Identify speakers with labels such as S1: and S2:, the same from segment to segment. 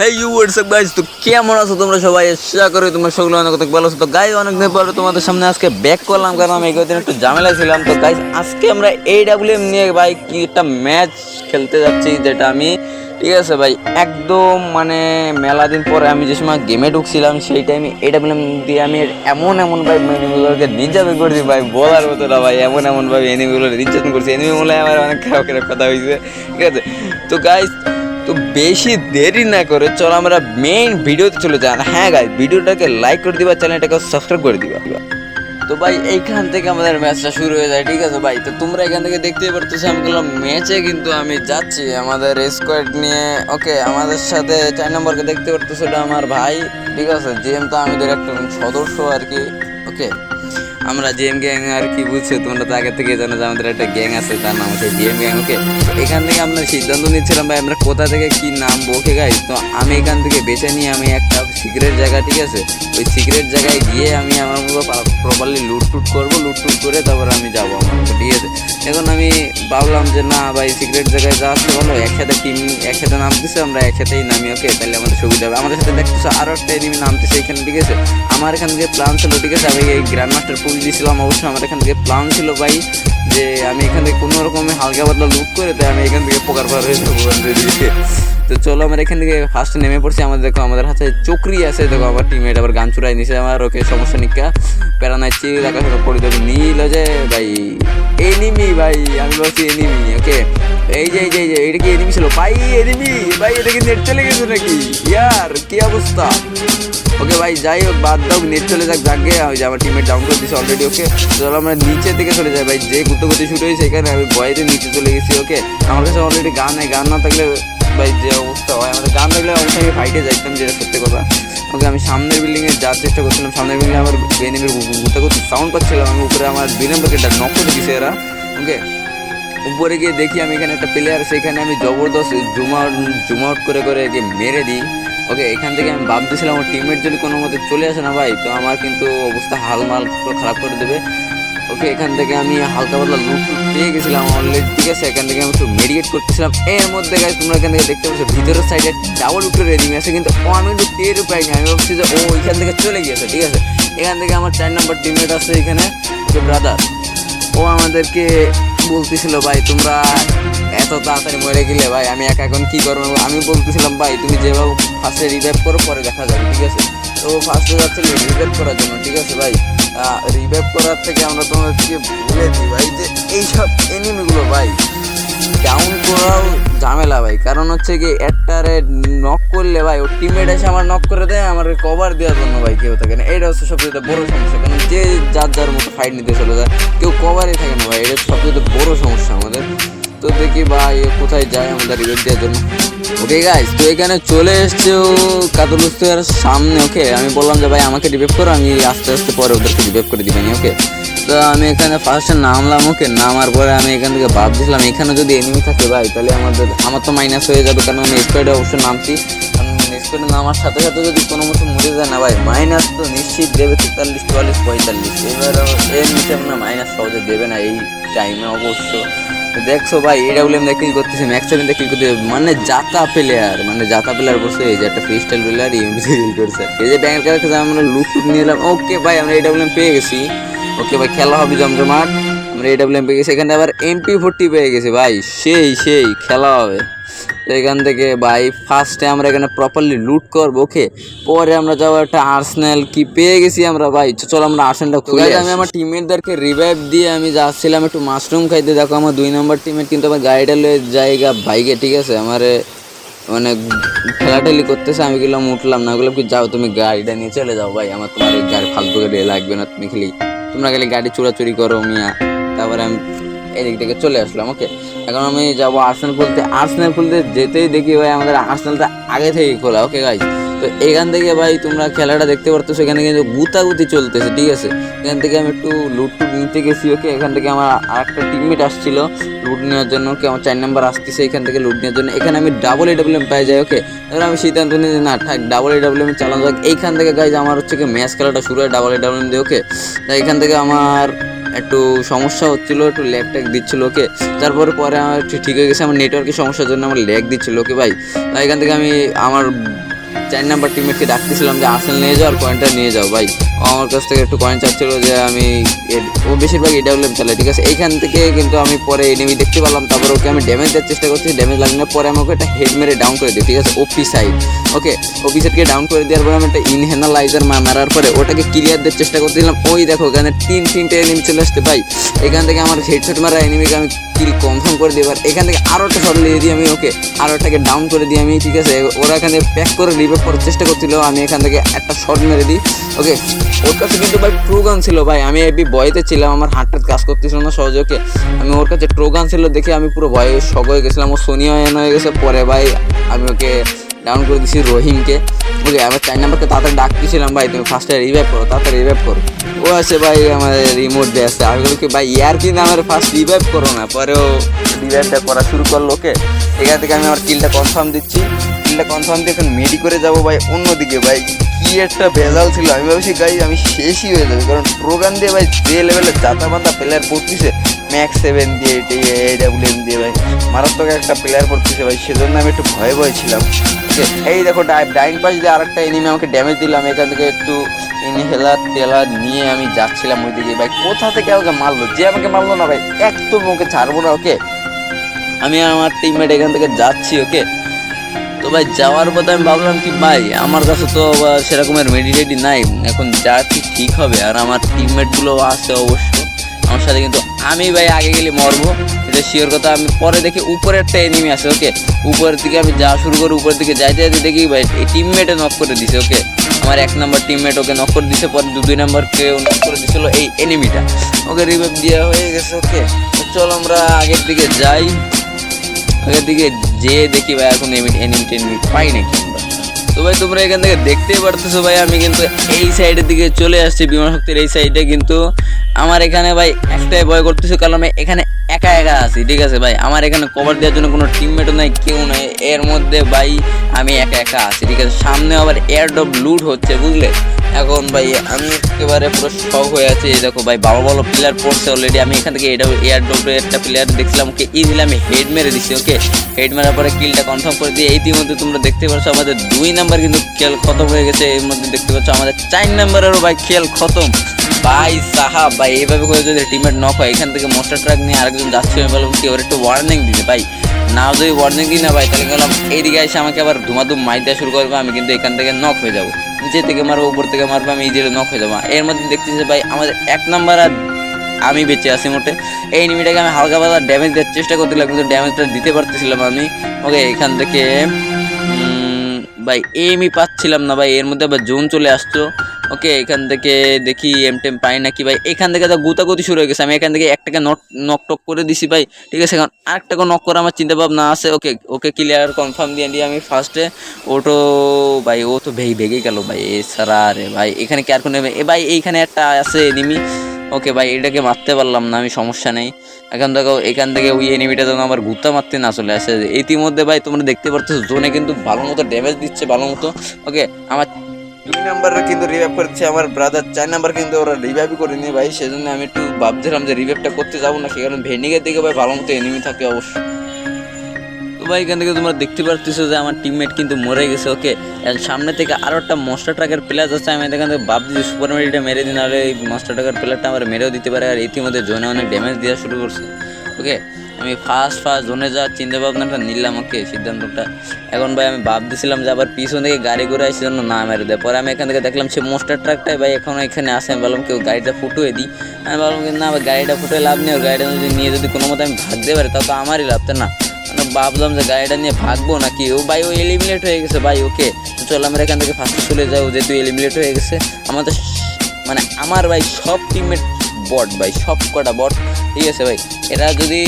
S1: Hey you WhatsApp guys তো কেমন আছো তোমরা সবাই? অনেক তো গাইস অনেক তোমাদের সামনে আজকে ব্যাক করলাম, কারণ আমি একটু ঝামেলা ছিলাম। তো আজকে আমরা এই নিয়ে ভাই কি একটা ম্যাচ খেলতে যাচ্ছি, যেটা আমি, ঠিক আছে ভাই, একদম মানে মেলা দিন পরে আমি যে সময় গেমে ঢুকছিলাম, সেই টাইমে ডাব্লিউএম দিয়ে আমি এমন এমন ভাই এনিমিগুলোকে নির্যাতন করছি ভাই, বলার মতো না ভাই, এমন এমন ভাবে এনিমিগুলো নির্যাতন করছি। এনিমি বলে আমার অনেক খারাপ খারাপ কথা হয়েছে ঠিক আছে? তো গাইস তো বেশি দেরি না করে চলো আমরা মেইন ভিডিওতে চলে যাই। হ্যাঁ গাই ভিডিওটাকে লাইক করে দিবা চ্যানেলটাকে সাবস্ক্রাইব করে দিবা। তো ভাই, এইখান থেকে আমাদের ম্যাচটা শুরু হয়ে যায়, ঠিক আছে ভাই? তো তোমরা এখান থেকে দেখতেই পারতেছো, আমি বললাম ম্যাচে কিন্তু আমি যাচ্ছি। আমাদের স্কোয়াড নিয়ে ওকে আমাদের সাথে চার নম্বরকে দেখতে পারতেছো এটা আমার ভাই, ঠিক আছে? জিএম তো আমাদের একটা সদস্য আর কি ওকে আমরা জিএম গ্যাং আর কি বুঝছ? তোমরা তো আগে থেকে জানো যে আমাদের একটা গ্যাং আছে, তার নাম হচ্ছে জিএম গ্যাং, ওকে? এখান থেকে আমরা সিদ্ধান্ত নিচ্ছিলাম, ভাই, আমরা কোথা থেকে কি নাম ওকে গাই তো আমি এখান থেকে বেছে নিয়ে আমি একটা সিক্রেট জায়গা, ঠিক আছে? ওই সিক্রেট জায়গায় গিয়ে আমি আমার মতো প্রপারলি লুট টুট করব লুট টুট করে তারপর আমি যাব আমার মতো, ঠিক আছে? এখন আমি ভাবলাম যে, না, ভাই সিক্রেট জায়গায় যা আছে বলো একসাথে টিম একসাথে নামতেছে আমরা একসাথেই নামি, ওকে? তাহলে আমাদের সুবিধা হবে। আমাদের সাথে দেখতেছো আরও একটা এনিমি নামতেছে এখানে, ঠিক আছে? আমার এখান থেকে প্ল্যান ছিল, ঠিক আছে? আমি এই গ্র্যান্ড মাস্টার পুল দিয়েছিলাম অবশ্যই আমার এখান থেকে প্ল্যান ছিল ভাই যে আমি এখান থেকে কোনো রকমের হালকা পাতলা লুক করে তাই আমি এখান থেকে পোকার পার হয়ে তো চলো আমরা এখান থেকে ফার্স্টে নেমে পড়ছি। আমাদের দেখো, আমাদের হাতে চকরি আছে। দেখো, আমার টিমমেট আবার গান চুরাই নিছে। আমার ওকে সমস্যা নিকা, প্যারা নাই নাইছি দেখা শুরু করে দেবো নীল যে ভাই এনিমি ভাই, আমি বলছি এনিমি ওকে এই যে এই যে এই যে, এটা কি এনিমি ছিল? ভাই এনিমি ভাই, এটা কি নেট চলে গেছে নাকি? ইয়ার, কি অবস্থা? ওকে ভাই, যাই হোক, বাদ দাও নেট চলে যাক, যাকে ওই যে আমার টিমের ডাউন করে দিয়েছে অলরেডি ওকে। চলো, আমরা নিচের দিকে চলে যাই ভাই, যে গুতগতি শুরু হয়েছে এখানে, আমি ভয়েতে নিচে চলে গেছি, ওকে। আমার কাছে অলরেডি গান নেই, গান না থাকলে ভাই যে অবস্থা হয়, আমাদের গান থাকলে অবশ্যই আমি ফাইটে যাইতাম, যেটা সত্যি কথা। ওকে, আমি সামনের বিল্ডিংয়ে যাওয়ার চেষ্টা করছিলাম, সামনের বিল্ডিংয়ে আমার এনিমির গুতাগুতি সাউন্ড পাচ্ছিলাম, আমি উপরে আমার দুই নম্বরকে নক দিছে এরা, ওকে। উপরে গিয়ে দেখি আমি এখানে একটা প্লেয়ার সেখানে আমি জবরদস্ত জুম আউট জুম আউট করে করে মেরে দিই। ওকে, এখান থেকে আমি ভাবতেছিলাম আমার টিমমেট যদি কোনো মতে চলে আসে না ভাই, তো আমার কিন্তু অবস্থা হালমাল পুরো খারাপ করে দেবে। ওকে, এখান থেকে আমি হালকা পাতলা লুট পেয়ে গেছিলাম অলরেডি ঠিক আছে? এখান থেকে আমি একটু মেডিকেট করতেছিলাম। এর মধ্যে গাছ তোমরা এখান থেকে দেখতে পাচ্ছ, ভিতরের সাইডে ডাবল উঠে রেডিং আছে, কিন্তু ও আমি একটু টের পাইনি। আমি ভাবছি যে ও এখান থেকে চলে গিয়েছে, ঠিক আছে? এখান থেকে আমার চার নম্বর টিমমেট আছে এখানে যে ব্রাদার ও আমাদেরকে বলতেছিল, ভাই, তোমরা এত তাড়াতাড়ি মরে গেলে, ভাই, আমি একা এখন কি করব? আমি বলতেছিলাম, ভাই, তুমি যেভাবে ফার্স্টে রিভাইভ করো, পরে দেখা যাবে, ঠিক আছে? তো ফার্স্টে যাচ্ছিল রিভাইভ করার জন্য, ঠিক আছে, ভাই? রিভাইভ করার থেকে আমরা তোমাদেরকে বলে দিই, ভাই, যে এইসব এনিমিগুলো ভাই ডাউন করাও ঝামেলা ভাই। কারণ হচ্ছে কি একটা একটারে নক করলে ভাই ওর টিমেট এসে আমার নক করে দেয়, আমার কভার দেওয়ার জন্য ভাই কেউ থাকে না। এটা হচ্ছে সবচেয়ে বড় সমস্যা, কারণ যে যার যার মতো ফাইট নিতে চলে যায়, কেউ কভারই থাকে না ভাই। এটা সবচেয়ে বড় সমস্যা আমাদের। তো দেখি ভাই কোথায় যায় আমাদের রিভেট দেওয়ার জন্য। ওকে গাইস তো এখানে চলে এসছে ও কাতলুস্তের সামনে ওকে আমি বললাম যে, ভাই, আমাকে রিভেভ করো, আমি আস্তে আস্তে পরে ওদেরকে রিভেভ করে দিবেনি ওকে তো আমি এখানে ফার্স্টে নামলাম ওকে নামার পরে আমি এখান থেকে ভাবছিলাম এখানে যদি এনিমি থাকে ভাই, তাহলে আমাদের, আমার তো মাইনাস হয়ে যাবে, কারণ আমি স্কোয়াডে অবশ্যই নামছি। স্কোয়াডে নামার সাথে সাথে যদি কোনো মতো মরে যায় না ভাই মাইনাস তো নিশ্চিত দেবে, তেতাল্লিশ, চুয়াল্লিশ, পঁয়তাল্লিশ। এবার এর নিচে না মাইনাস সহজে দেবে না এই টাইমে অবশ্য। দেখছ ভাই এটা বলে আমরা কি করতেছি ম্যাক্স সেভেনটা কিল করতে মানে জাতা প্লেয়ার মানে জাতা প্লেয়ার বসে এই যে একটা ফ্রি স্টাইল প্লেয়ার ইউনিসে ডিল করছে। এই যে ব্যাংকের কাছে আমরা লুক নিয়ে এলাম। ওকে ভাই, আমরা এটা বলে পেয়ে গেছি। ওকে ভাই, খেলা হবে জমজমাট। আমরা এটা বলে পেয়ে গেছি। এখানে আবার এমপি ফোরটি পেয়ে গেছি ভাই। সেই সেই খেলা হবে। তো এখান থেকে ভাই ফার্স্টে আমরা এখানে প্রপারলি লুট করব ওকে পরে আমরা যাব একটা আর্সেনাল কি পেয়ে গেছি আমরা ভাই। চলো আমরা আর্সেনালটা খুলে আমি আমার টিমমেটদেরকে রিভাইভ দিয়ে আমি যাচ্ছিলাম একটু মাশরুম খাইতে। দেখো আমার দুই নম্বর টিমের কিন্তু আমার গাড়িটা লয়ে জায়গা বাইকে ঠিক আছে? আমার মানে ঠেলাঠেলি করতেছে আমি গেলাম উঠলাম না। বললাম কি যাও তুমি গাড়িটা নিয়ে চলে যাও ভাই। আমার তোমার গাড়ি ফালতু গাড়ি লাগবে না তুমি খেলি তোমরা গেলে গাড়ি চোরাচুরি করো মিয়া। তারপরে আমি এদিক থেকে চলে আসলাম ওকে এখন আমি যাব আর্সেনাল খুলতে। আর্সেনাল খুলতে যেতেই দেখি ভাই আমাদের আর্সেনালটা আগে থেকে খোলা ওকে গাইজ তো এখান থেকে ভাই তোমরা খেলাটা দেখতে পারতো সেখানে কিন্তু গুতাগুতি চলতেছে, ঠিক আছে? এখান থেকে আমি একটু লুট টুট নিতে গেছি ওকে এখান থেকে আমার আরেকটা টিমমেট আসছিল লুট নেওয়ার জন্য ওকে আমার চার নাম্বার আসতেছে এখান থেকে লুট নেওয়ার জন্য। এখানে আমি ডাবল এ ডাবল এম পাই যাই ওকে এবার আমি সিদ্ধান্ত নিই না, থাক ডাবল এ ডাবল এম চালানো যাক। এইখান থেকে গাইজ আমার হচ্ছে কি ম্যাচ খেলাটা শুরু হয় ডাবল এ ডাবল এম দিয়ে ওকে তাই এখান থেকে আমার একটু সমস্যা হচ্ছিল, একটু ল্যাগ ট্যাগ দিচ্ছিল ওকে। তারপরে পরে আমার ঠিক হয়ে গেছে, আমার নেটওয়ার্কের সমস্যার জন্য আমার ল্যাগ দিচ্ছিল ওকে ভাই। তাই এখান থেকে আমি আমার চার নাম্বার টিমমেটকে ডাকতেছিলাম যে আসেল নিয়ে যাও আর কয়েনটা নিয়ে যাও, ভাই। আমার কাছ থেকে একটু কয়েন চাচ্ছিল যে আমি ও বেশিরভাগ এডাব্লিউএম চালাই ঠিক আছে? এইখান থেকে কিন্তু আমি পরে এনিমি দেখতে পেলাম, তারপর ওকে আমি ড্যামেজ দেওয়ার চেষ্টা করছি। ড্যামেজ লাগলে পরে আমি ওকে একটা হেড মেরে ডাউন করে দিই, ঠিক আছে? ওপি সাইড ওকে ওপি সাইডকে ডাউন করে দেওয়ার পরে আমি একটা ইনহেনালাইজার মারার পরে ওটাকে ক্লিয়ার দেওয়ার চেষ্টা করছিলাম। ওই দেখো, এখানে তিন তিনটে এনিমি চলে আসতে ভাই। এখান থেকে আমার হেড হেডশট মারা এনিমিকে আমি কিল কনফার্ম করে দিই, এবার এখান থেকে আরও একটা শট লিয়ে দিই আমি ওকে আরও একটাকে ডাউন করে দিই আমি, ঠিক আছে? ওরা এখানে প্যাক করে রিভাইভ করার চেষ্টা করছিল, আমি এখান থেকে একটা শর্ট মেরে দিই। ওকে ওর কাছে কিন্তু ভাই ট্রু গান ছিল ভাই, আমি এবি ভয়েতে ছিলাম, আমার হার্টটা কাজ করতেছিল না সহজে ওকে আমি ওর কাছে ট্রু গান ছিল দেখে আমি পুরো ভয়ে শক হয়ে গেছিলাম, ও সোনিয়া হয়ে গেছে, পরে ভাই আমি ওকে ডাউন করে দিছি রহিমকে ওকে আমার চার নাম্বারকে তাড়াতাড়ি ডাকতেছিলাম, ভাই, তুমি ফার্স্টে রিভাইভ করো, তাড়াতাড়ি রিভাইভ করো। ও আছে, ভাই আমার রিমোট দিয়ে আছে। আমি বলি ভাই, ইয়ার কি না আমার ফার্স্ট রিভাইভ করো না। পরেও রিভাইভটা করা শুরু করল ওকে। এখান থেকে আমি আমার কিলটা কনফার্ম দিচ্ছি। কিলটা কনফার্ম দিয়ে এখন মেডি করে যাব, ভাই, অন্যদিকে, ভাই। কি একটা ভেজাল ছিল। আমি ভাবছি গাই আমি শেষই হয়ে যাবে। কারণ প্রোগ্রাম দিয়ে, ভাই, যে লেভেলে জাতা মাতা প্লেয়ার পড়তেছে ম্যাক্স সেভেন দিয়ে এডাব্লিউএম দিয়ে, ভাই, মারাত্মক একটা প্লেয়ার পড়তেছে, ভাই। সেজন্য আমি একটু ভয়ে ভয়ে ছিলাম। Okay, এই দেখো ডাইন পাশ দিয়ে আরেকটা এনিমি আমাকে ড্যামেজ দিলাম এখান থেকে একটু ইনহেলার টেলার নিয়ে আমি যাচ্ছিলাম ওইদিকে। ভাই কোথা থেকে আমাকে মারলো? যে আমাকে মারলো না ভাই একদম ওকে ছাড়বো না ওকে? আমি আমার টিমমেট এখান থেকে যাচ্ছি ওকে? তো ভাই যাওয়ার পথে আমি ভাবলাম কি ভাই আমার কাছে তো সেরকমের মেডিটেডি নাই। এখন যা ঠিক হবে আর আমার টিমমেটগুলো আছে অবশ্য আমার সাথে কিন্তু আমি ভাই আগে গেলে মরবো। এটা শিওর কথা। আমি পরে দেখি উপরে একটা এনিমি আছে ওকে উপরের দিকে আমি যাওয়া শুরু করি, উপরের দিকে যাইতে যাইতে দেখি ভাই এই টিমমেটে নক করে দিছে ওকে আমার এক নাম্বার টিমমেট ওকে নক করে দিছে, পরে দু দুই নম্বর কেউ নক করে দিছিল এই এনিমিটা ওকে রিভাইভ দেওয়া হয়ে গেছে ওকে চলো আমরা আগের দিকে যাই। আগের দিকে যে দেখি ভাই এখন এনিমি টেনিমি পাই নাকি। তো ভাই তোমরা এখান থেকে দেখতেই পারতেছো ভাই, আমি কিন্তু এই সাইডের দিকে চলে আসছি, বিমান শক্তির এই সাইডে কিন্তু আমার এখানে ভাই একটাই ভয় করতেছি, কারণ আমি এখানে একা একা আছি, ঠিক আছে ভাই? আমার এখানে কভার দেওয়ার জন্য কোনো টিমমেটও নাই, কেউ নাই। এর মধ্যে ভাই আমি একা একা আছি, ঠিক আছে? সামনে আবার এয়ারড্রপ লুট হচ্ছে, বুঝলে? এখন ভাই, আমি একেবারে পুরো শখ হয়ে আছি। দেখো ভাই ভালো ভালো প্লেয়ার পড়ছে অলরেডি আমি এখান থেকে এটা এয়ার ডোপে একটা প্লেয়ার দেখছিলাম, ওকে ইজিলি আমি হেড মেরে দিছি ওকে হেড মারার পরে কিলটা কনফার্ম করে দিয়ে ইতিমধ্যে তোমরা দেখতে পাচ্ছ আমাদের দুই নাম্বার কিন্তু খেল খতম হয়ে গেছে। এর মধ্যে দেখতে পাচ্ছ, আমাদের চার নাম্বারেরও ভাই খেল খতম। ভাই, সাহাব, ভাই, এইভাবে করে যদি টিমের নক হয়, এখান থেকে মোস্টার ট্রাক নিয়ে আরেকজন যাচ্ছে, আমি বললাম কি ওর একটু ওয়ার্নিং দিতে। ভাই, না যদি ওয়ার্নিং দিই না, ভাই, তাহলে গেলাম এইদিকে এসে আমাকে আবার ধুমাধুম মাই দেওয়া শুরু করবে, আমি কিন্তু এখান থেকে নক হয়ে যাব। নিচে থেকে মারবো, উপর থেকে মারবো, আমি ইজিলি নক হয়ে যাব। এর মধ্যে দেখতেছি ভাই, আমাদের এক নাম্বার আর আমি বেঁচে আছি মোটে। এই এনিমিটাকে আমি হালকা পাতলা ড্যামেজ দেওয়ার চেষ্টা করছিলাম কিন্তু ড্যামেজটা দিতে পারতেছিলাম আমি। ওকে এখান থেকে ভাই এমই পাচ্ছিলাম না, ভাই। এর মধ্যে আবার জোন চলে আসতো। ওকে, এখান থেকে দেখি এম টেম পাই নাকি ভাই। এখান থেকে তো গুতাগুতি শুরু হয়ে গেছে। আমি এখান থেকে একটাকে নট নক টক করে দিছি ভাই। ঠিক আছে, এখন আরেকটাকে নক করা আমার চিন্তা ভাবনা আছে। ওকে ওকে ক্লিয়ার কনফার্ম দিয়ে দিয়ে আমি ফার্স্টে ওটো ভাই, ও তো ভেগে ভেগে গেল ভাই। এছাড়া রে ভাই, এখানে কি আর কোনো এ ভাই, এইখানে একটা আছে এনিমি ওকে ভাই, এটাকে মারতে পারলাম না আমি, সমস্যা নেই। এখন দেখো, এখান থেকে ওই এনিমিটা যেন আমার গুত্তা মারতে না চলে আসে। ইতিমধ্যে ভাই তোমরা দেখতে পাচ্ছ জোনে কিন্তু ভালো মতো ড্যামেজ দিচ্ছে, ভালো মতো। ওকে, আমার দুই নাম্বারে কিন্তু রিভাইভ করছে আমার ব্রাদার চার নাম্বার কিন্তু ওরা রিভাইভ করেনি ভাই, সেজন্য আমি একটু ভাবছিলাম যে রিভাইভটা করতে যাব না, সেখানে ভেন্ডিংয়ের দিকে ভাই ভালো মতো এনিমি থাকে অবশ্যই তো ভাই, এখান থেকে তোমরা দেখতে পারতেছো যে আমার টিমমেট কিন্তু মরে গেছে ওকে সামনে থেকে আরও একটা মস্টার ট্রাকের প্লেয়ার আছে, আমি এখান থেকে ভাবছি যে সুপার মেডিটা মেরে দিন নাহলে এই মস্টার ট্রাকের প্লেয়ারটা আমার মেরেও দিতে পারে, আর ইতিমধ্যে জোনে অনেক ড্যামেজ দেওয়া শুরু করছে ওকে আমি ফার্স্ট ফার্স্ট জোনে যাওয়ার চিন্তা ভাবনাটা নিলাম ওকে সিদ্ধান্তটা। এখন ভাই আমি ভাবতেছিলাম যে আবার পিছন থেকে গাড়ি ঘুরে আসছে জন্য না মেরে দেয়। পরে আমি এখান থেকে দেখলাম সে মোস্টার ট্রাকটাই ভাই এখনও এখানে আসে আমি বললাম কেউ গাড়িটা ফুটুয়ে দিই। আমি বললাম কি না গাড়িটা ফুটে লাভ নেই, ওর গাড়িটা যদি নিয়ে যদি কোনো মতো আমি ভাগতে পারি তাও তো আমারই লাভ, তাই না? মানে ভাবলাম যে গাড়িটা নিয়ে ভাগবো নাকি? ও ভাই, ও এলিমিনেট হয়ে গেছে, ভাই, ওকে। চল আমরা এখান থেকে ফার্স্টে চলে যাও যেহেতু এলিমিনেট হয়ে গেছে। আমাদের মানে আমার ভাই সব টিমের বট ভাই সব কটা বট ঠিক আছে ভাই, এরা যদি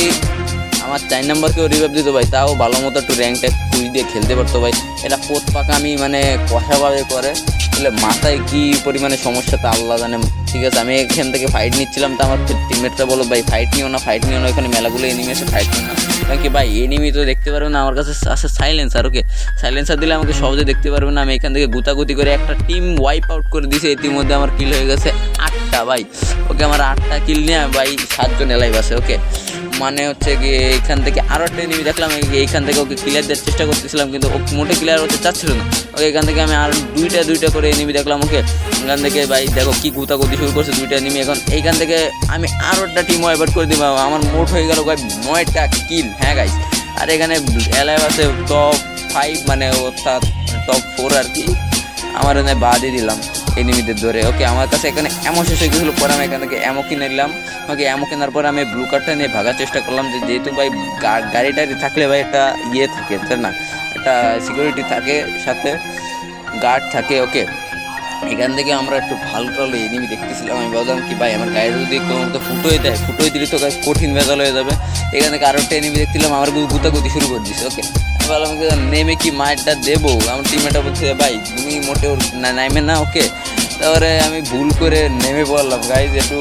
S1: আমার চার নাম্বারকেও রিভাইভ দিত ভাই, তাও ভালো মতো একটু র্যাঙ্কটা কুই দিয়ে খেলতে পারতো ভাই। এটা পোত পাকা আমি মানে কষাভাবে করে তাহলে মাথায় কি পরিমাণে সমস্যা তা আল্লাহ জানে। ঠিক আছে, আমি এখান থেকে ফাইট নিচ্ছিলাম, তো আমার টিমমেটরা বলো ভাই ফাইট নিও না ফাইট নিও না এখানে মেলাগুলো এনিমি আছে ফাইট নিও না। কারণ কি, ভাই এনিমি তো দেখতে পারবে না, আমার কাছে আছে সাইলেন্সার ওকে সাইলেন্সার দিলে আমাকে সহজে দেখতে পারবে না। আমি এখান থেকে গুতাগুতি করে একটা টিম ওয়াইপ আউট করে দিয়েছে, ইতিমধ্যে আমার কিল হয়ে গেছে আটটা, ভাই। ওকে, আমার আটটা কিল নিয়ে ভাই সাতজন এলাইভ আছে ওকে মানে হচ্ছে গিয়ে এইখান থেকে আরও একটা এনিমি দেখলাম, এই- এইখান থেকে ওকে ক্লিয়ার দেওয়ার চেষ্টা করতেছিলাম, কিন্তু ও মোটে ক্লিয়ার হতে চাচ্ছিল না। ওকে এখান থেকে আমি আর দুইটা দুইটা করে এনিমি দেখলাম, ওকে। এখান থেকে ভাই, দেখো কি গুতাগুতি শুরু করছে দুইটা এনিমি এখন। এইখান থেকে আমি আরও একটা টিম ওয়াইভার করে দিব আমার মোট হয়ে গেল ভাই নয়টা কিল হ্যাঁ গাইস আর এখানে এলাইভ আছে টপ ফাইভ মানে অর্থাৎ টপ ফোর আর কি। আমার এখানে বাদই দিলাম। এনিমিদের ধরে। ওকে, আমার কাছে এখানে এমন শেষ হয়ে গেছিল, পরে আমি এখান থেকে এমো কিনে নিলাম। ওকে এমো কেনার পরে আমি ব্লু কার্ডটা নিয়ে ভাগার চেষ্টা করলাম যে যেহেতু ভাই গা- গাড়ি টাড়ি থাকলে ভাই একটা ইয়ে থাকে, তাই না? একটা সিকিউরিটি থাকে সাথে গার্ড থাকে, ওকে। এখান থেকে আমরা একটু ভালো টালো এনিমি দেখতেছিলাম, আমি ভাবলাম কি ভাই, আমার গাড়ি যদি কোনো মতো ফুটোই দেয় ফুটোই দিলে তো কঠিন ভেজাল হয়ে যাবে। এখান থেকে আরও একটা এনিমি দেখছিলাম আমার গুতাগুতি শুরু করে দিছে, ওকে। ভাবলাম নেমে কি মায়েরটা দেবো? আমার টিমেটা বলছে, ভাই, তুমি মোটেও না নামে না ওকে তারপরে আমি ভুল করে নেমে পড়লাম। গাইজ একটু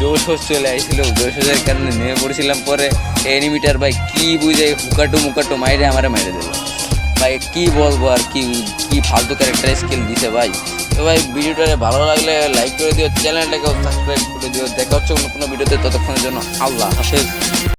S1: জোশ হোশ চলে আইছিল জোশ হোশের কারণে নেমে পড়ছিলাম। পরে এনিমিটার ভাই, কি বুঝে হুকাটু মুকাটু মাইরে আমারে মেরে দিল। ভাই, কি বলব আর কি কি ফালতু ক্যারেক্টার স্কিল দিছে ভাই। তো ভাই, ভিডিওটা ভালো লাগলে লাইক করে দিও চ্যানেলটাকেও সাবস্ক্রাইব করে দিও। দেখা হচ্ছে অন্য কোনো ভিডিওতে ততক্ষণের জন্য আল্লাহ হাফেজ।